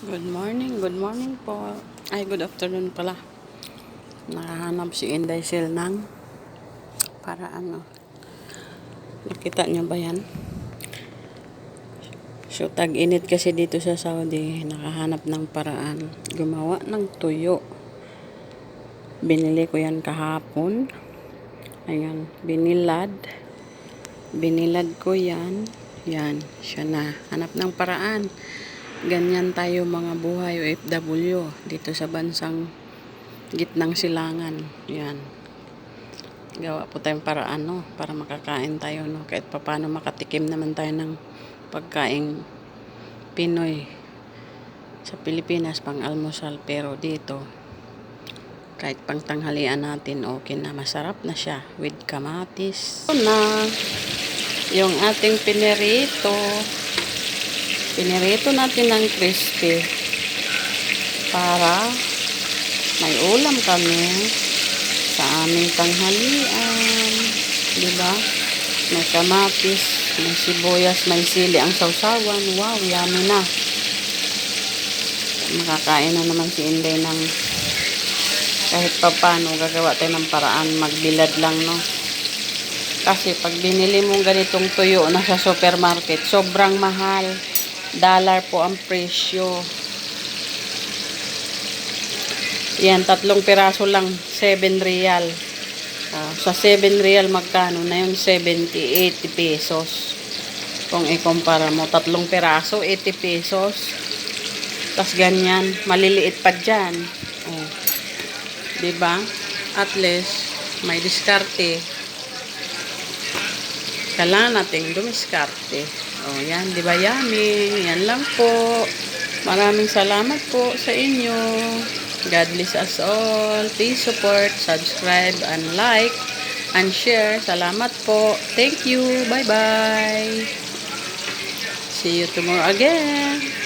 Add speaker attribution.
Speaker 1: Good morning, good morning po. Ay, good afternoon pala. Nakahanap si Inday Sil ng para ano. Nakita niyo ba yan? So, tag-init kasi dito sa Saudi. Nakahanap ng paraan. Gumawa ng tuyo. Binili ko yan kahapon. Ayan, binilad. Binilad ko yan. Yan, siya na. Hanap ng paraan. Ganyan tayo mga buhay OFW dito sa bansang gitnang silangan. Yan. Gawa po tayong paraan, no? Para makakain tayo, no? Kahit paano makatikim naman tayo ng pagkain Pinoy sa Pilipinas pang almusal. Pero dito, kahit pang tanghalian natin, okay na. Masarap na siya with kamatis. Ito na yung ating pinirito. Pinirito natin ng crispy para may ulam kami sa aming tanghalian. Di ba? May kamatis, may sibuyas, may sili ang sausawan. Wow, yummy na. Makakain na naman si Inday ng kahit pa paano gagawa tayo ng paraan magbilad lang no kasi pag binili mo ganitong tuyo na sa supermarket sobrang mahal dollar po ang presyo yan tatlong piraso lang 7 real Ah, sa 7 real magkano na yun 70 80 pesos kung ikumpara mo tatlong piraso 80 pesos tas ganyan maliliit pa dyan oh. Diba? At least, may diskarte. Kailangan natin dumiskarte. O, yan. Diba yummy? Yan lang po. Maraming salamat po sa inyo. God bless us all. Please support, subscribe, and like, and share. Salamat po. Thank you. Bye-bye. See you tomorrow again.